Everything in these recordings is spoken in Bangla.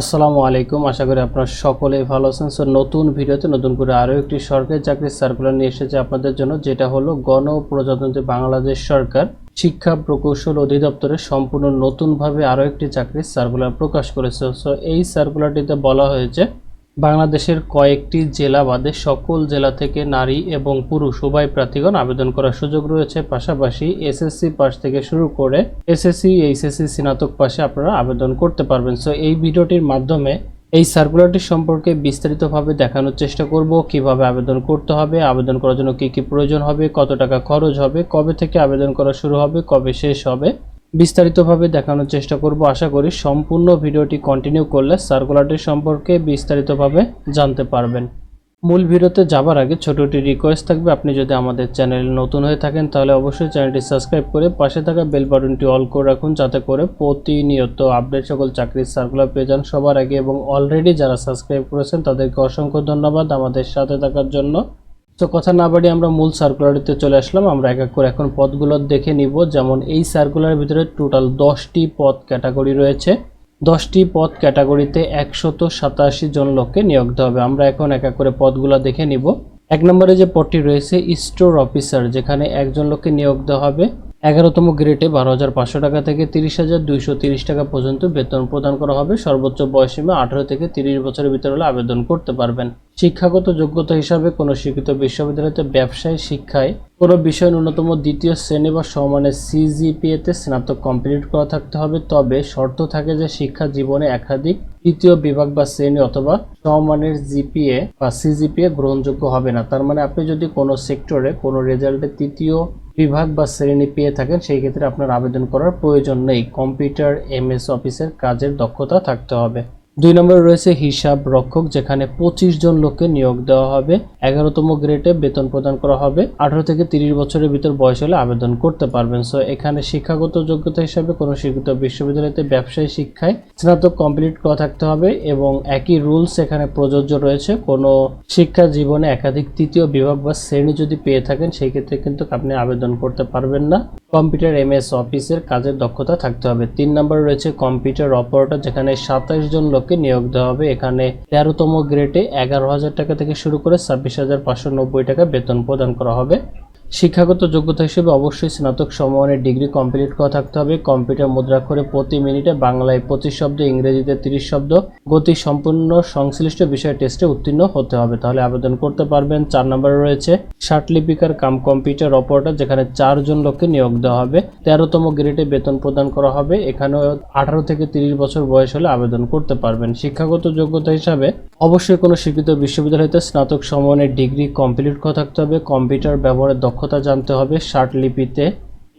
আসসালামু আলাইকুম। আশা করি আপনারা সকলে ভালো আছেন। সো নতুন ভিডিওতে নতুন করে আরও একটি সরকারি চাকরির সার্কুলার নিয়ে এসেছে আপনাদের জন্য, যেটা হলো গণপ্রজাতন্ত্রী বাংলাদেশ সরকার শিক্ষা প্রকৌশল অধিদপ্তরে সম্পূর্ণ নতুনভাবে আরও একটি চাকরির সার্কুলার প্রকাশ করেছে। সো এই সার্কুলারটিতে বলা হয়েছে বাংলাদেশের কয়েকটি জেলা বাদে সকল জেলা থেকে নারী এবং পুরুষ উভয় প্রার্থীগণ আবেদন করার সুযোগ রয়েছে। পাশাপাশি এসএসসি পাস থেকে শুরু করে এসএসসি এইচএসসি স্নাতক পাশে আপনারা আবেদন করতে পারবেন। সো এই ভিডিওটির মাধ্যমে এই সার্কুলারটি সম্পর্কে বিস্তারিতভাবে দেখানোর চেষ্টা করব। কীভাবে আবেদন করতে হবে, আবেদন করার জন্য কি কি প্রয়োজন হবে, কত টাকা খরচ হবে, কবে থেকে আবেদন করা শুরু হবে, কবে শেষ হবে বিস্তারিতভাবে দেখানোর চেষ্টা করব। আশা করি সম্পূর্ণ ভিডিওটি কন্টিনিউ করলে সার্কুলারটি সম্পর্কে বিস্তারিতভাবে জানতে পারবেন। মূল ভিডিওতে যাবার আগে ছোটটি রিকোয়েস্ট থাকবে। আপনি যদি আমাদের চ্যানেলে নতুন হয়ে থাকেন, তাহলে অবশ্যই চ্যানেলটি সাবস্ক্রাইব করে পাশে থাকা বেল বাটনটি অল করে রাখুন, যাতে করে প্রতিনিয়ত আপডেট সকল চাকরির সার্কুলার পেয়ে যান সবার আগে। এবং অলরেডি যারা সাবস্ক্রাইব করেছেন, তাদেরকে অসংখ্য ধন্যবাদ আমাদের সাথে থাকার জন্য। তো কথা না বাড়িয়ে আমরা মূল সার্কুলারিতে চলে আসলাম। আমরা এক এক করে এখন পদগুলো দেখে নিব। যেমন এই সার্কুলারের ভিতরে টোটাল দশটি পদ ক্যাটাগরি রয়েছে। দশটি পদ ক্যাটাগরিতে একশত সাতাশি জন লোককে নিয়োগ দেওয়া হবে। আমরা এখন এক এক করে পদগুলো দেখে নিব। এক নম্বরে যে পদটি রয়েছে স্টোর অফিসার যেখানে একজন লোককে নিয়োগ দেওয়া হবে। এগারোতম গ্রেডে বারো হাজার পাঁচশো টাকা থেকে তিরিশ হাজার দুইশো তিরিশ টাকা পর্যন্ত বেতন প্রদান করা হবে। সর্বোচ্চ বয়সীমা আঠারো থেকে তিরিশ বছরের ভিতরে হলে আবেদন করতে পারবেন। শিক্ষাগত যোগ্যতা হিসাবে কোনো স্বীকৃত বিশ্ববিদ্যালয়তে ব্যবসায়, শিক্ষায় কোনো বিষয় ন্যূনতম দ্বিতীয় শ্রেণি বা সমানের সিজিপিএতে স্নাতক কমপ্লিট করা থাকতে হবে। তবে শর্ত থাকে যে শিক্ষা জীবনে একাধিক তৃতীয় বিভাগ বা শ্রেণি অথবা সমমানের জিপিএ বা সিজিপিএ গ্রহণযোগ্য হবে না। তার মানে আপনি যদি কোনো সেক্টরে কোনো রেজাল্টে তৃতীয় বিভাগ বা শ্রেণি পেয়ে থাকেন, সেই ক্ষেত্রে আপনার আবেদন করার প্রয়োজন নেই। কম্পিউটার, এমএস অফিসের কাজের দক্ষতা থাকতে হবে। দুই নম্বরে রয়েছে হিসাব রক্ষক, যেখানে পঁচিশ জন লোককে নিয়োগ দেওয়া হবে। এগারোতম গ্রেডে বেতন প্রদান করা হবে। আঠারো থেকে তিরিশ বছরের ভিতর বয়স হলে আবেদন করতে পারবেন। সো এখানে শিক্ষাগত যোগ্যতা হিসাবে কোনো স্বীকৃত বিশ্ববিদ্যালয়তে ব্যবসায়ী শিক্ষায় স্নাতক কমপ্লিট করা থাকতে হবে এবং একই রুলস এখানে প্রযোজ্য রয়েছে। কোনো শিক্ষা জীবনে একাধিক তৃতীয় বিভাগ বা শ্রেণি যদি পেয়ে থাকেন, সেই ক্ষেত্রে কিন্তু আপনি আবেদন করতে পারবেন না। কম্পিউটার এমএস অফিসের কাজের দক্ষতা থাকতে হবে। তিন নম্বর রয়েছে কম্পিউটার অপারেটর, যেখানে সাতাশ জন লোককে নিয়োগ দেওয়া হবে। এখানে তেরোতম গ্রেডে এগারো হাজার টাকা থেকে শুরু করে ছাব্বিশ হাজার পাঁচশো নব্বই টাকা বেতন প্রদান করা হবে। শিক্ষাগত যোগ্যতা হিসেবে অবশ্যই স্নাতক সমমানের ডিগ্রি কমপ্লিট করা থাকতে হবে। কম্পিউটার মুদ্রাক্ষরে প্রতি মিনিটে বাংলায় পঁচিশ শব্দ, ইংরেজিতে তিরিশ শব্দ। গতি সম্পূর্ণ সংশ্লিষ্ট বিষয় টেস্টে উত্তীর্ণ হতে হবে। তাহলে আবেদন করতে পারবেন। চার নম্বরে রয়েছে, ষাটলিপিকার কাম কম্পিউটার অপারেটর যেখানে চারজন লোককে নিয়োগ দেওয়া হবে। তেরোতম গ্রেডে বেতন প্রদান করা হবে। এখানেও আঠারো থেকে তিরিশ বছর বয়স হলে আবেদন করতে পারবেন। শিক্ষাগত যোগ্যতা হিসাবে অবশ্যই কোনো স্বীকৃত বিশ্ববিদ্যালয়তে স্নাতক সমমানের ডিগ্রি কমপ্লিট করা থাকতে হবে। কম্পিউটার ব্যবহারের দক্ষতা জানতে হবে ষাট লিপিতে।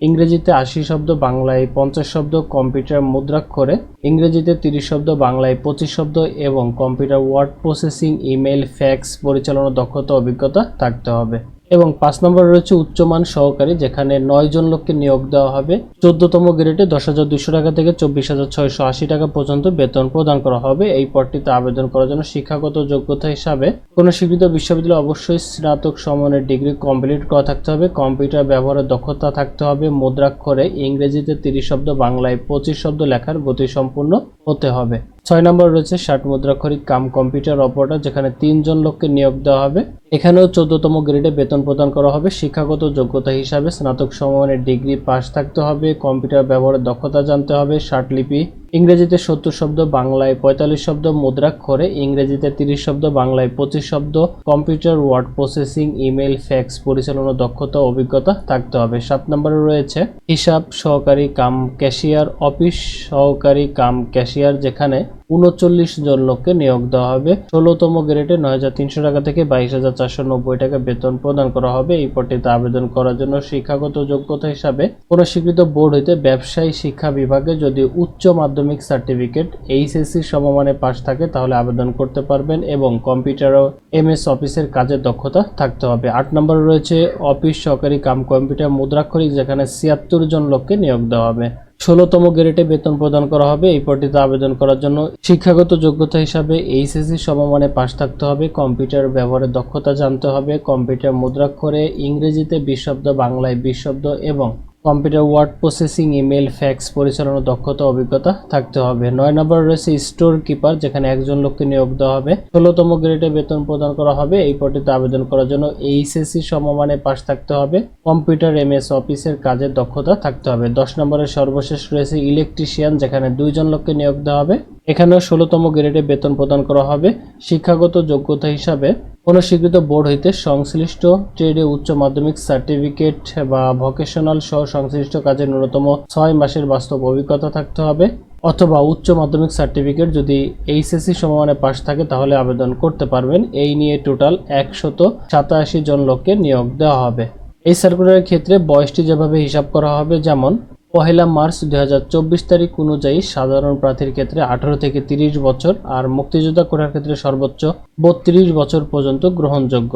ইংরেজিতে আশি শব্দ, বাংলায় পঞ্চাশ শব্দ, কম্পিউটার মুদ্রাক্ষরে। ইংরেজিতে তিরিশ শব্দ, বাংলায় পঁচিশ শব্দ এবং computer word processing email fax পরিচালনা, দক্ষতা, অভিজ্ঞতা থাকতে হবে। এবং পাঁচ নম্বর রয়েছে উচ্চমান সহকারী, যেখানে নয় জন লোককে নিয়োগ দেওয়া হবে। চোদ্দতম গ্রেডে দশ হাজার দুশো টাকা থেকে চব্বিশ হাজার ছয়শো আশি টাকা পর্যন্ত বেতন প্রদান করা হবে। এই পদটিতে আবেদন করার জন্য শিক্ষাগত যোগ্যতা হিসাবে কোনো স্বীকৃত বিশ্ববিদ্যালয় অবশ্যই স্নাতক সমনের ডিগ্রি কমপ্লিট করা থাকতে হবে। কম্পিউটার ব্যবহারের দক্ষতা থাকতে হবে। মুদ্রাক্ষরে ইংরেজিতে তিরিশ শব্দ, বাংলায় পঁচিশ শব্দ লেখার গতি সম্পূর্ণ হতে হবে। ছয় নম্বর রয়েছে ষাট মুদ্রাক্ষরিক কাম কম্পিউটার অপারেটর, যেখানে তিনজন লোককে নিয়োগ দেওয়া হবে। এখানেও চোদ্দতম গ্রেডে বেতন প্রদান করা হবে। শিক্ষাগত যোগ্যতা হিসাবে স্নাতক সমমানের ডিগ্রি পাশ থাকতে হবে, কম্পিউটার ব্যবহারের দক্ষতা জানতে হবে লিপি, ইংরেজিতে সত্তর শব্দ, বাংলায় পঁয়তাল্লিশ শব্দ, মুদ্রাক্ষরে ইংরেজিতে তিরিশ শব্দ, বাংলায় পঁচিশ শব্দ, computer, word processing email fax পরিচালনা, দক্ষতা, অভিজ্ঞতা থাকতে হবে। সাত নম্বরে রয়েছে, হিসাব সহকারী কাম ক্যাশিয়ার, অফিস সহকারী কাম ক্যাশিয়ার, যেখানে উনচল্লিশ জন লোককে নিয়োগ দেওয়া হবে। ষোলোতম গ্রেডে নয় হাজার তিনশো টাকা থেকে বাইশ হাজার চারশো নব্বই টাকা বেতন প্রদান করা হবে। এই পদটিতে আবেদন করার জন্য শিক্ষাগত যোগ্যতা হিসাবে কোনো স্বীকৃত বোর্ড হইতে ব্যবসায়ী শিক্ষা বিভাগে যদি উচ্চ মাধ্যমিক সার্টিফিকেট এইচএসসি সমমানে পাশ থাকে, তাহলে আবেদন করতে পারবেন এবং কম্পিউটার ও এমএস অফিসের কাজের দক্ষতা থাকতে হবে। আট নম্বরে রয়েছে অফিস সহকারী কাম কম্পিউটার মুদ্রাক্ষরিক, যেখানে ছিয়াত্তর জন লোককে নিয়োগ দেওয়া হবে। ষোলোতম গ্রেডে বেতন প্রদান করা হবে। এই পদটিতে আবেদন করার জন্য শিক্ষাগত যোগ্যতা হিসাবে এইচএসসি সমমানে পাশ থাকতে হবে। কম্পিউটার ব্যবহারের দক্ষতা জানতে হবে। কম্পিউটার মুদ্রাক্ষরে ইংরেজিতে বিশ শব্দ, বাংলায় বিশ শব্দ এবং computer word processing email fax পরিচালনার দক্ষতা, অভিজ্ঞতা থাকতে হবে। নয় নম্বর রয়েছে স্টোর কিপার, যেখানে একজন লোককে নিয়োগ দেওয়া হবে। ষোলোতম গ্রেডে বেতন প্রদান করা হবে। এই পদটিতে আবেদন করার জন্য এইচএসসি সমমানে পাশ থাকতে হবে। কম্পিউটার এম এস অফিসের কাজের দক্ষতা থাকতে হবে। দশ নম্বরের সর্বশেষ রয়েছে ইলেকট্রিশিয়ান, যেখানে দুইজন লোককে নিয়োগ দেওয়া হবে। এখানেও ষোলোতম গ্রেডে বেতন প্রদান করা হবে। শিক্ষাগত যোগ্যতা হিসাবে কোনো স্বীকৃত বোর্ড হইতে সংশ্লিষ্ট ট্রেডে উচ্চ মাধ্যমিক সার্টিফিকেট বা ভোকেশনাল সহ সংশ্লিষ্ট কাজে ন্যূনতম ছয় মাসের বাস্তব অভিজ্ঞতা থাকতে হবে। অথবা উচ্চ মাধ্যমিক সার্টিফিকেট যদি এইচএসসি সমমানে পাশ থাকে তাহলে আবেদন করতে পারবেন। এই নিয়ে টোটাল একশত সাতাশি জন লোককে নিয়োগ দেওয়া হবে। এই সার্কুলারের ক্ষেত্রে বয়সটি যেভাবে হিসাব করা হবে, যেমন পহেলা মার্চ দু হাজার চব্বিশ তারিখ অনুযায়ী সাধারণ প্রার্থীর ক্ষেত্রে আঠারো থেকে তিরিশ বছর আর মুক্তিযোদ্ধা কোটার ক্ষেত্রে সর্বোচ্চ বত্রিশ বছর পর্যন্ত গ্রহণযোগ্য।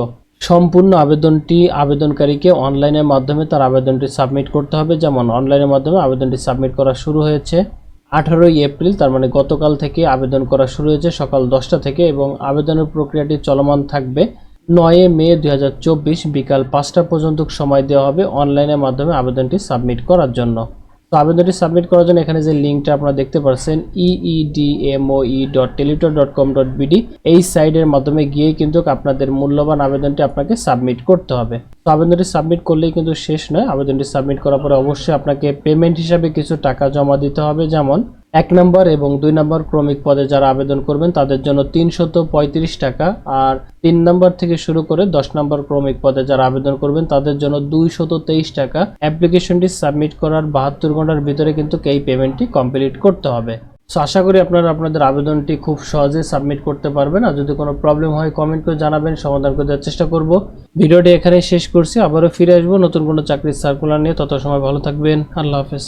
সম্পূর্ণ আবেদনটি আবেদনকারীকে অনলাইনের মাধ্যমে তার আবেদনটি সাবমিট করতে হবে। যেমন, অনলাইনের মাধ্যমে আবেদনটি সাবমিট করা শুরু হয়েছে আঠারোই এপ্রিল, তার মানে গতকাল থেকে আবেদন করা শুরু হয়েছে সকাল দশটা থেকে এবং আবেদনের প্রক্রিয়াটি চলমান থাকবে নয়ে মে দু হাজার চব্বিশ বিকাল পাঁচটা পর্যন্ত সময় দেওয়া হবে অনলাইনের মাধ্যমে আবেদনটি সাবমিট করার জন্য। তো আবেদনটি সাবমিট করার জন্য এখানে যে লিঙ্কটা আপনারা দেখতে পাচ্ছেন EEDMOE dot Teletalk dot com dot BD এই সাইডের মাধ্যমে গিয়ে কিন্তু আপনাদের মূল্যবান আবেদনটি আপনাকে সাবমিট করতে হবে। তো আবেদনটি সাবমিট করলেই কিন্তু শেষ নয়। আবেদনটি সাবমিট করার পরে অবশ্যই আপনাকে পেমেন্ট হিসাবে কিছু টাকা জমা দিতে হবে। যেমন এক নম্বর এবং দুই নম্বর ক্রমিক পদে যারা আবেদন করবেন, তাদের জন্য তিনশত পঁয়ত্রিশ টাকা। আর তিন নম্বর থেকে শুরু করে দশ নম্বর ক্রমিক পদে যারা আবেদন করবেন, তাদের জন্য দুইশত তেইশ টাকা। অ্যাপ্লিকেশনটি সাবমিট করার বাহাত্তর ঘণ্টার ভিতরে কিন্তু এই পেমেন্টটি কমপ্লিট করতে হবে। সো আশা করি আপনারা আপনাদের আবেদনটি খুব সহজে সাবমিট করতে পারবেন। আর যদি কোনো প্রবলেম হয় কমেন্ট করে জানাবেন, সমাধান করে দেওয়ার চেষ্টা করব। ভিডিওটি এখানেই শেষ করছি। আবারও ফিরে আসব নতুন কোনো চাকরির সার্কুলার নিয়ে। তত সময় ভালো থাকবেন। আল্লাহ হাফেজ।